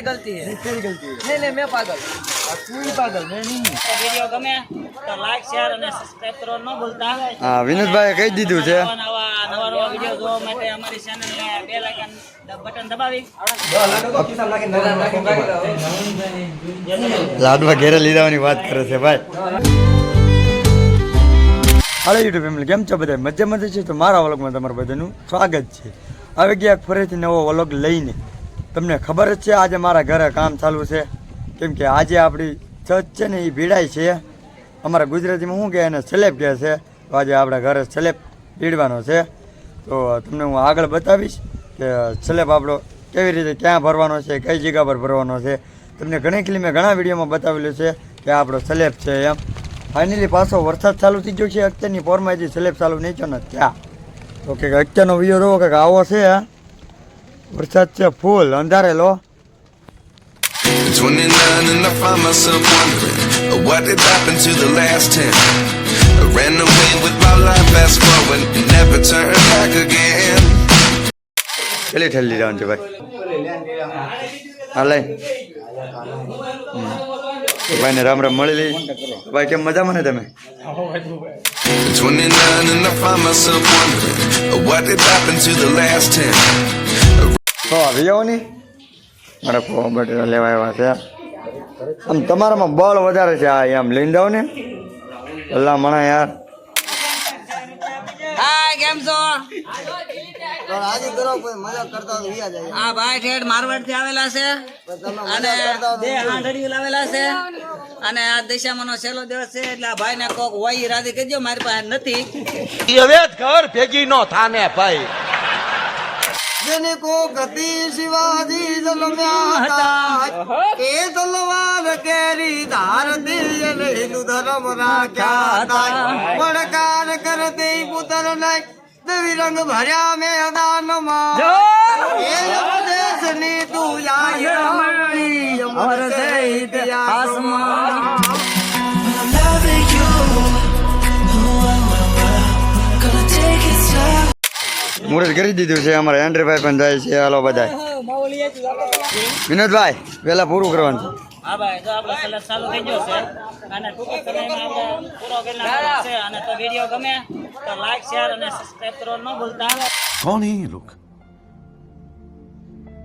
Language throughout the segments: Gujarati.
तुम्हारी गलती है तेरी गलती है नहीं नहीं मैं पागल अब तू ही पागल मैं नहीं વિડીયો ગમે તો લાઈક શેર અને સબસ્ક્રાઇબ કરવા ન ભૂલતા હા વિનોદભાઈએ કહી દીધું છે નવા નવા નવા નવા વિડીયો જોવા માટે અમારી ચેનલને બે લાઇકન બટન દબાવી લાડવા ઘેરે લીધાવાની વાત કરે છે ભાઈ હાલો યુટ્યુબ ફેમિલી કેમ છો બધા મજા મજા છે તો મારા વ્લોગમાં તમારું બધાનું સ્વાગત છે આવી ગયા એક ફરીથી નવો વ્લોગ લઈને તમને ખબર જ છે, આજે મારા ઘરે કામ ચાલુ છે. કેમ કે આજે આપણી છત છે ને એ ભીડાય છે. અમારા ગુજરાતીમાં શું કહે એને સ્લેબ કહે છે. તો આજે આપણા ઘરે સ્લેબ ભીડવાનો છે. તો તમને હું આગળ બતાવીશ કે સ્લેબ આપણો કેવી રીતે ક્યાં ભરવાનો છે, કઈ જગ્યા પર ભરવાનો છે. તમને ઘણી ખીલી મેં ઘણા વિડીયોમાં બતાવેલું છે કે આપણો સ્લેબ છે એમ. ફાઇનલી પાછો વરસાદ ચાલુ થઈ ગયો છે, અત્યારની પોરમાં હજી સ્લેબ ચાલુ નહીં થયો ને ત્યાં. તો કે અત્યારનો વીડિયો જોવો કે આવો છે આ. વરસાદ છે ફૂલ અંધારેલો 29 and I find myself wondering what did happen to the last 10. I ran away with my life, fast forward, and never turn back again. પેલી ઠેલી લેવાનું છે ભાઈ હા લઈ ભાઈને રામ રામ મળી લઈ ભાઈ કેમ મજામાં ને તમે 29 and I find myself wondering what did happen to the last 10. તો આવી જાઓ ની મારે બટેટા લેવા આવ્યા છે. આમ તમારામાં બળ વધારે છે આ એમ લઈને જાઓ ને. અલ્લા મણા યાર. હાય કેમ છો? આજે કરો કોઈ મજા કરતા તો વિયા જાય. આ ભાઈ ઠેઠ મારવાડથી આવેલા છે. અને બે હાંડડીઓ લાવેલા છે. અને આ દિશામાંનો છેલ્લો દિવસ છે એટલે આ ભાઈને કોક હોય ઈરાદી કરજો મારી પાસે નથી. જેને કો ગતિ શિવાજી જન્મ્યા હતા. એ તલવાર કેરી ધાર દિલ ધર્મ રાખ્યા હતા. પડકાર કરતી પુત્ર નહીં રંગ ભર્યા મેદાનમાં. કમ્પ્લીટ કરી દીધું છે અમારા એન્ડ્રીભાઈ પણ જાય છે. હાલો બધા વિનોદભાઈ પહેલાં પૂરું કરવાનું છે.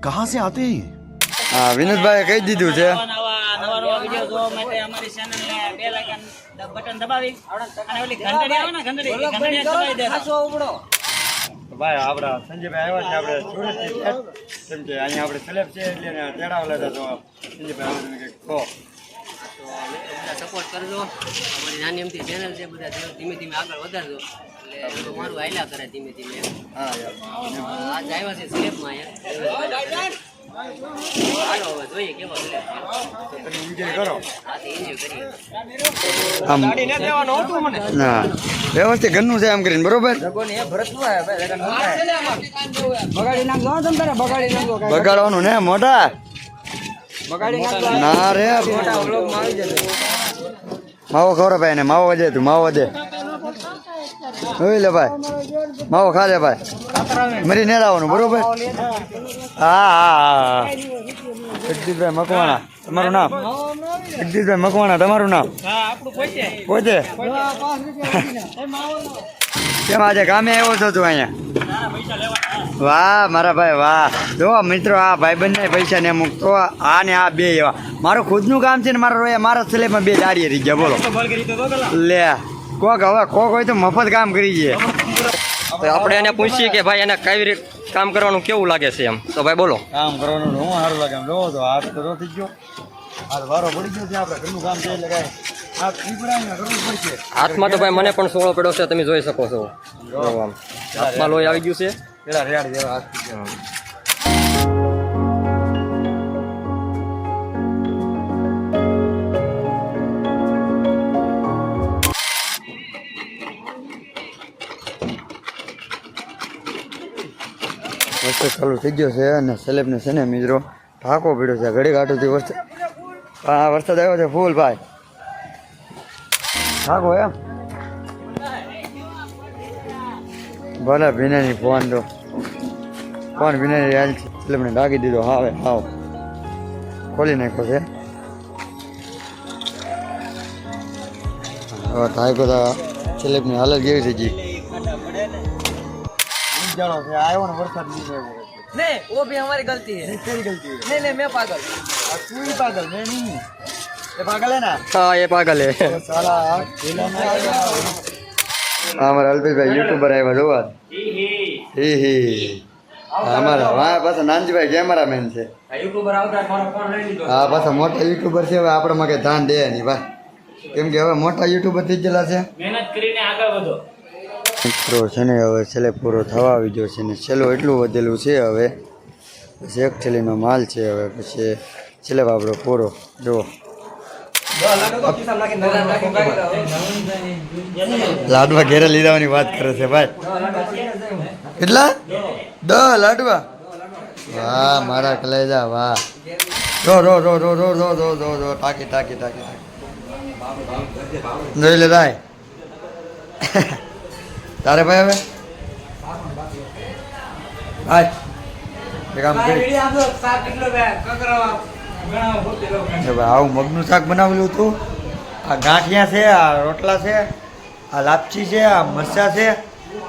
કહા સે આતે હા. વિનોદભાઈ કહી દીધું છે. બટન દબાવી. ઘંટડી આવે ને ઘંટડી ઘંટડી દબાવી દે ભાઈ આપણા સંજયભાઈ આવ્યા છે આપણે સુરતથી કેમ કે અહીંયા આપણે સ્લેબ છે એટલે તેડાવ લેતા તો સંજયભાઈ આવ્યા તમે કે કહો. સપોર્ટ કરજો અમારી નાની અમથી ચેનલ છે બધા ધીમે- ધીમે આગળ વધારજો. એટલે મારું હાલ્યા કરે ધીમે ધીમે. હા આજ આવ્યા છે સ્લેબમાં અહીંયા. વ્યવસ્થિત ઘરનું છે એમ કરીને, બરોબર? બગાડવાનું ને, મોટા? ના રે, માવો ખબર ભાઈ ને માવો વધે તું, માવો દે જોઈ લે ભાઈ. માવો ખાજે ભાઈ. મરી ને આવવાનું બરોબર? હા હા જગદીશભાઈ મકવાણા, તમારું નામ? જગદીશભાઈ મકવાણા, તમારું નામ? પોતે? કેમ આજે કામે આવ્યો છો તું અહીંયા? વાહ, મારા ભાઈ, વાહ. જો, મિત્રો, આ ભાઈ બંને પૈસા ને અમુક, તો આ ને આ બે એવા. મારું ખુદનું કામ છે ને મારા રોયા, મારા સિલેબમાં બે દાડીએ રહી ગયા, બોલો. લે. કોક હવે કોક હોય તો મફત કામ કરી જઈએ તો આપણે એને પૂછીએ કે ભાઈ એને કઈ રીતે કામ કરવાનું કેવું લાગે છે એમ? તો ભાઈ બોલો. કામ કરવાનું હું સારું લાગે એમ. જોવો તો હાથ તો થઈ ગયો. હાથ વારો પડી ગયો છે આપણે. ઘરનું કામ છે પડશે. હાથમાં તો ભાઈ મને પણ સોળો પડ્યો છે તમે જોઈ શકો છો. હાથમાં લોહી આવી ગયું છે. પેલા રેડ જેવા હાથ વરસાદ ચાલુ થઈ ગયો છે અને સેલેબને છે ને મિત્રો, ઢાકો પીડ્યો છે, ઘડી કાઢુથી વરસાદ. હા વરસાદ આવ્યો છે ફૂલ ભાઈ. ઢાકો એમ ભલે ભીનાની ફોન તો ફોન ભીનાની હાલ છે. સેલેબને ઢાકી દીધો. હાવે, હાવ. ખોલી નાખ્યો છે. હવે થાય તો સેલેબની હાલત કેવી થઈ ગઈ. જાડો છે આવ્યો ને નહીં આવ્યો ને वो भी हमारी गलती है तेरी गलती है नहीं नहीं मैं पागल तू ही पागल मैं नहीं ये पागल है ना हाँ ये पागल है અમારા અલ્પેશભાઈ યુટ્યુબર આવ્યા જોવા? હી હી. અમારા હા પાછા નાનજીભાઈ કેમેરામેન છે. હા પાછા મોટા યુટ્યુબર છે હવે આપણે માં ધ્યાન દે નહીં ભાઈ કેમ કે હવે મોટા યુટ્યુબર થઈ ગયેલા છે. મહેનત કરીને આગળ વધો. મિત્રો, છે ને હવે છેલ્લે પૂરો થવા આવી ગયો છે ને છેલ્લો એટલું વધેલું છે હવે. પછી એક થેલીનો માલ છે હવે, પછી છેલ્લે આપણો પૂરો. જુઓ. લાડવા ઘેરે લીધાની વાત કરે છે ભાઈ. કેટલા? દ લાડવા? વાહ, મારા કલેજા, વાહ. રો રો રો રો રો રો રો રો રો ટાકી ટાકી ટાકી. જોઈ લે ભાઈ. તારે ભાઈ હવે? આજ કામ કરી. આવું મગનું શાક બનાવેલું હતું આ ગાંઠિયા છે આ રોટલા છે આ લાપસી છે આ મરચા છે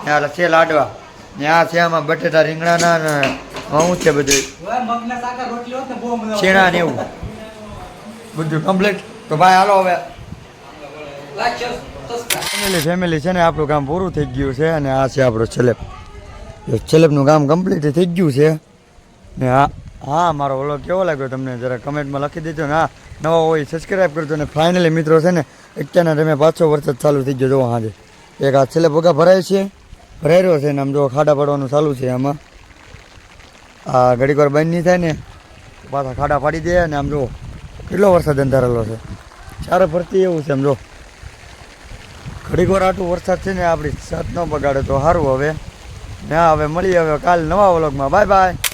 ને આ છે લાડવા. ને આ છે આમાં બટેટા રીંગણાના ને શું છે બધું. શેણા ને એવું. બધું કમ્પ્લીટ તો ભાઈ હાલો હવે. ફેમિલી ફેમિલી છે ને આપણું કામ પૂરું થઈ ગયું છે અને આ છે આપણો છેલેપ છેલેપનું કામ કમ્પ્લીટ થઈ ગયું છે. ને હા હા, મારો ઓલો કેવો લાગ્યો તમને? જરા કમેન્ટમાં લખી દેજો ને. હા, નવા હોય સબસ્ક્રાઈબ કરજો ને. ફાઇનલી મિત્રો છે ને, અત્યારના તમે પાછો વરસાદ ચાલુ થઈ ગયો, જોવો હાજે. એક આ છેલ્લે ભોગા ભરાય છે. ભરાઈ રહ્યો છે ને આમ જો ખાડા પાડવાનું ચાલુ છે આમાં. આ ઘડીક વાર બંધ નહીં થાય ને, પાછા ખાડા પાડી દે ને આમ જો કેટલો વરસાદ અંધારેલો છે. ચારે ફરતી એવું છે આમ જો ઘડીક વાર આટલું વરસાદ છે ને આપણી છત ન બગાડે તો સારું હવે. ના, હવે મળીએ, હવે કાલ નવા વ્લોગમાં. Bye bye.